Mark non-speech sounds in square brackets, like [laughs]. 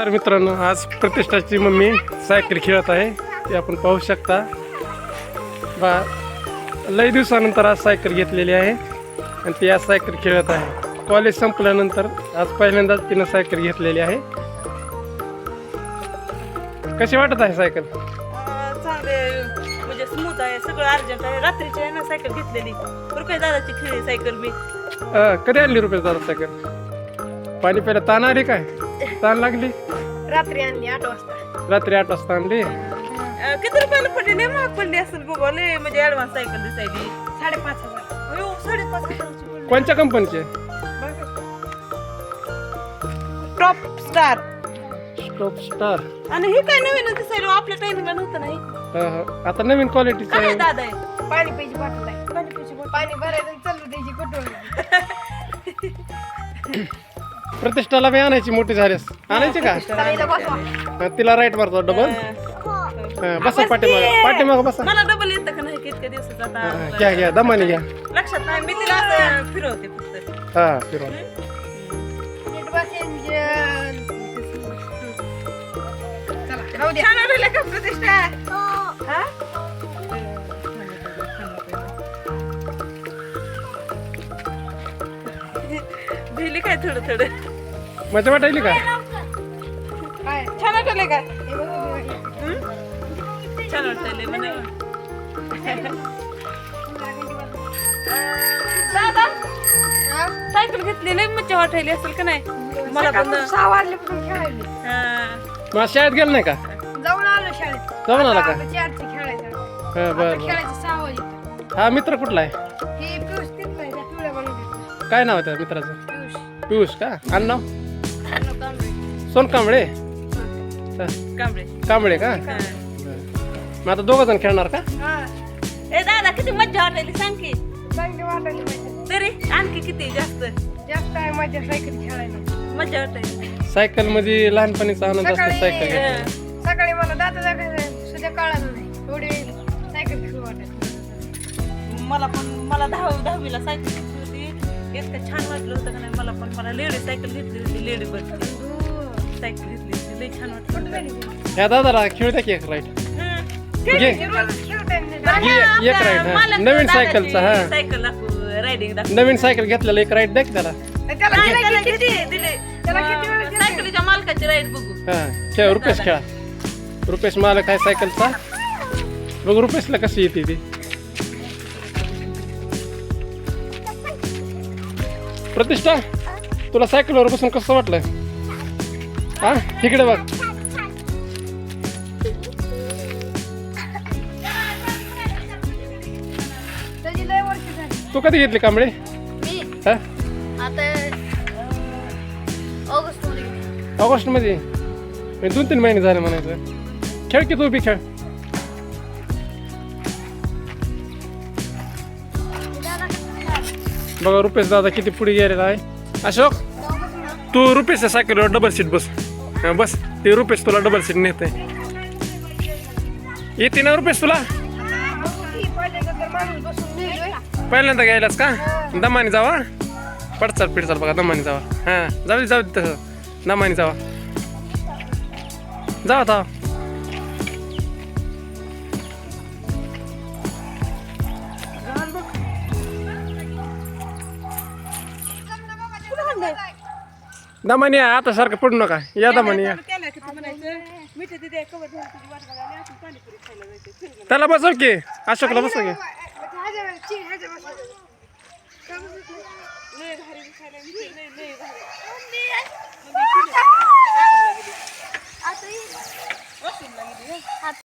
तर मित्रांनो आज प्रतिष्ठाची मम्मी सायकल खेळत आहे. ते आपण पाहू शकता. बा लई दिवसानंतर आज सायकल घेतलेली आहे आणि ती आज सायकल खेळत आहे. कॉलेज संपल्यानंतर आज पहिल्यांदाच तिनं सायकल घेतलेली आहे. कशी वाटत आहे सायकल? अं, चांगले म्हणजे स्मूथ आहे. सगळं अर्जंट आहे. रात्रीची आहे ना सायकल घेतलेली. रुपये दादाची खेळली सायकल मी. अं, कधी आणली रुपये दादा सायकल? पाणी प्यायला ताण आली काय? ताण लागली? रात्री आणली आठ वाजता. रात्री आठ वाजता आणली? अं, किती रुपयाला पडली? लय महाग पडली असेल बघा लय म्हणजे ऍडव्हान्स सायकल दिसायली साडेपाच हजार. अयो, साडेपाच हजाराची पडली. कोणत्या कंपनीचे टॉप स्टार टॉप स्टार आणि हे काय नवीन दिसायला आपल्या टाइमिंगला नव्हतं नाही आता नवीन क्वालिटीचं काय आहे दादा आहे. पाणी प्यायची बॉटल आहे. पाणी. पाणी भरायचं चालू द्यायची कुठून? [laughs] प्रतिष्ठाला बी आणायची मोठी झाल्यास आणायची का? तिला राईट मारतो डबल हा, बसा पाठीमाग. पाठीमाग बसा. मला डबल येतं का नाही? की इतक्या दिवसात हा, आता घ्या घ्या दमाने घ्या. लक्षात नाही. मी तिला असं फिरवते फक्त. हा. हा? [laughs] भिली काय थोडं थोडं? मजा वाटायली का? काय? छान वाटलं का. छान वाटलं. दादा? सायकल घेतली लय मज्जा वाटायली असेल का नाही? मला पण खेळायली. हा. मग शाळेत गेलं नाही का? जाऊन आलो शाळेत. जाऊन आला का? आता चारची खेळायचं हा आता बर बर. खेळायचं सहा वाजे हा मित्र कुठला आहे? काय नाव आहे त्या मित्राचं? पिऊस पियुष का? आडनाव आणलं कांबळे. सोनकांबळे कांबळे कांबळे का हा. बरं. मग आता दोघं जण खेळणार का हा ए दादा किती मज्जा वाटायली सांग की चांगली वाटायली पाहिजे तरी आणखी किती जास्त जास्त आहे माझ्या सायकल खेळायला मज्जा वाटायली सायकलमध्ये लहानपणीचा आनंद असतो सकाळी- सायकल घेतल्यावर. हा. सकाळी मला दादा दाखवायचं सुद्धा कळालं नाही थोडी सायकल खेळू वाटत मला पण मला दहावी दहावीला सायकल इतकं छान वाटलं होतं का नाही? मला पण. मला लेडी सायकल घेतली होती लेडी बस सायकल घेतली होती लई छान वाटलं होतं. ह्या दादाला खेळू द्या की एक राईट हं. घे. खेळते घे एक ride, हा. नवीन सायकलचा, हा. सायकल दाखवू रायडिंग दाखवू. नवीन सायकल घेतलेला एक राईट की त्याला. किती दिले? सायकलीच्या मालकाची राईड बघू. हा खेळ रुपेश खेळा. रुपेश मालक आहे सायकलचा. बघ रुपेशला कशी येते ती. प्रतिष्ठा तुला सायकलवर बसून कसं वाटलं हा? तिकडे बघ. तू कधी घेतली कांबळे? हा? ऑगस्टमध्ये दोन तीन महिने झाले म्हणायचं. खेळ की तू बी खेळ? बघा रुपेश दादा किती पुढे गेलेला आहे. अशोक तू रुपेशच्या सायकलवर डबल सीट बस. बस. ते रुपेश तुला डबल सीट नेत आहे येते ना रुपेश तुला? पहिल्यांदा घ्यायलाच का? दमाने जावा. पडचाल पिडचाल बघा दमाने जावा. हां जाऊ दे जाऊ दे तसं. दमाने जावा जावा. जावा दमाने या आता सारखं पडू नका. या दमाने या. त्याला बसव की अशोकला बसव की.